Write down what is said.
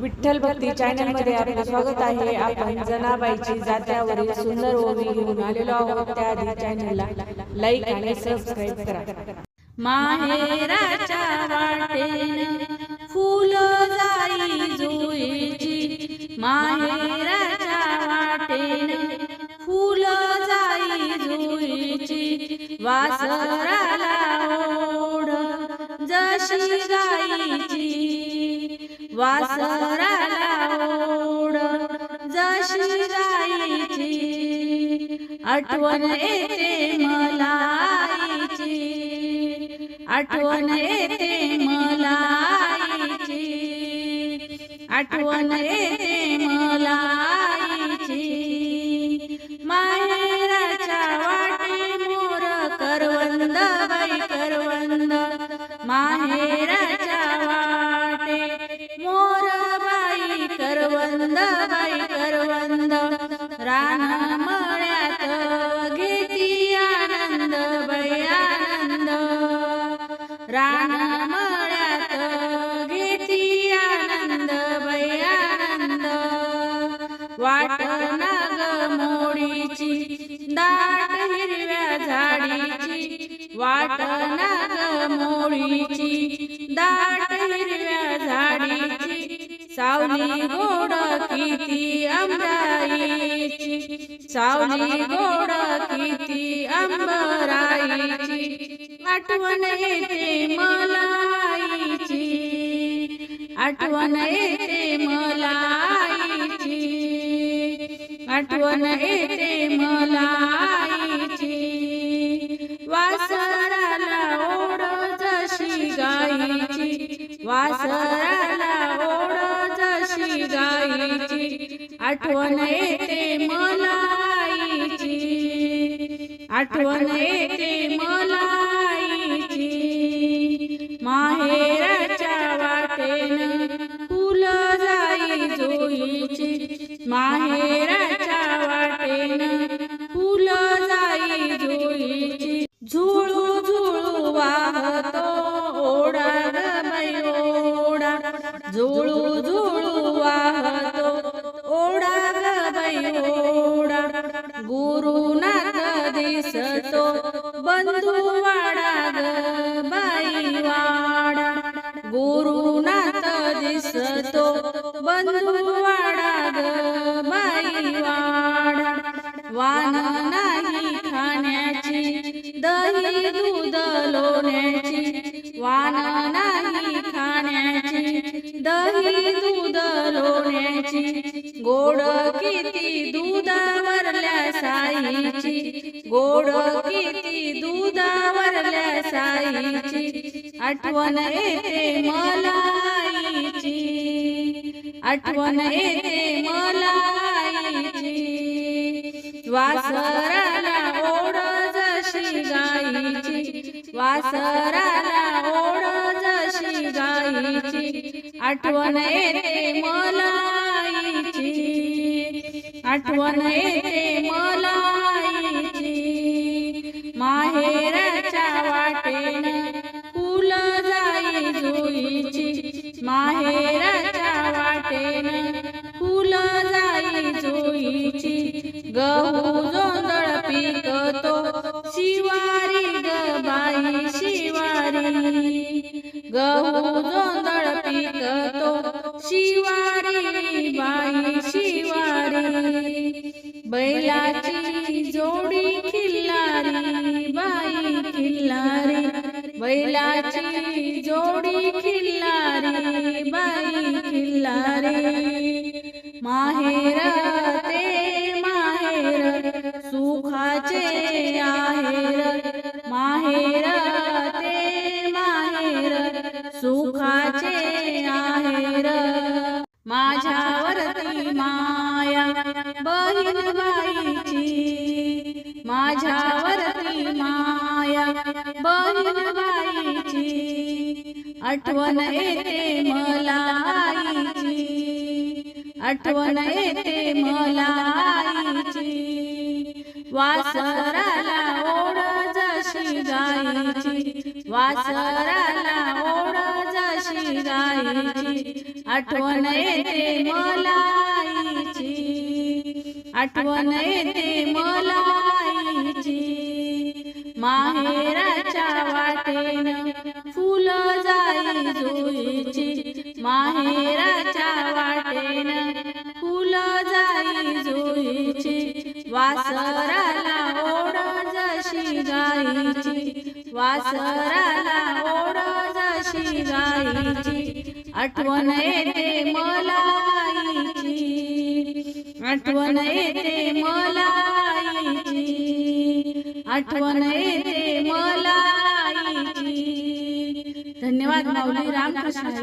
विठ्ठल भक्ती चॅनलमध्ये आपले स्वागत आहे. आपण जनाबाईची जात्यावरील सुंदर ओवी घेऊन आलेलो आहोत त्याआधी चॅनलला लाईक आणि सबस्क्राईब करा. माहेराच्या वाटेन फुल जाई जुईची. माहेराच्या वाटेन फुल जाई जुईची. वास वासराला ओढ जशी गाईची आठवण येते मलाईची आठवण येते मलाईची आठवण येते मलाईची माहेराच्या वाटे मोर करवंद बाई करवंद. माहेरा रान मळ्यात घेती आनंद बाई आनंद रान मळ्यात घेती आनंद बाई आनंद वाट नाग मोडीची दाट हिरव्या झाडीची. वाट नाग मोडीची दाट हिरव्या झाडीची. सावली गोड किती आंबराईची सावली गोड किती आंबराईची? आठवण येते मला आईची आठवण येते मला आईची आठवण येते मला आईची वासराला ओढ जशी गाईची वासराला ओढ जशी गाईची आठवण येते मला आईची आठवण येते मला वाडा. गुरुनाथ दिसतो बंधुवाडा ग बाईवाडा वान नाही खाण्याची दही दूध लोण्याची. वान नाही खाण्याची दही दूध लोण्याची. गोड किती दुधावरल्या साईची गोड किती दुधावरल्या साईची आठवण येते मला आईची आठवण येते मला आईची वासराला ओढ जशी गाईची. वासरा आठवण येते मलाईची. आठवण येते मलाईची. माहेराच्या वाटेन फुल जाई जुईची. माहेराच्या वाटेन फुल जाई जुईची. गहू जोंधळ पिकतो शिवारी ग बाई शिवारी. गहू बैलाची जोडी खिल्लारी बाई खिल्लारी. माहेर ते माहेर सुखाचे आहेर. माहेर ते माहेर सुखाचे आहेर. माझ्यावरती माया बहीण बाईची. माझ्यावरती माया बहीण बाईची आठवण येते मला आईची आठवण येते मला आईची वासराला ओढ जशी गाईची वासराला ओढ जशी गाईची आठवण येते मलाईची. आठवण येते मलाईची. माहेराच्या वाटेन फुलं जशी गाईची वासराला ओढ जशी गाईची आठवण येते मलाईची आठवण येते मलाईची आठवण येते मलाईची धन्यवाद माऊली रामकृष्ण.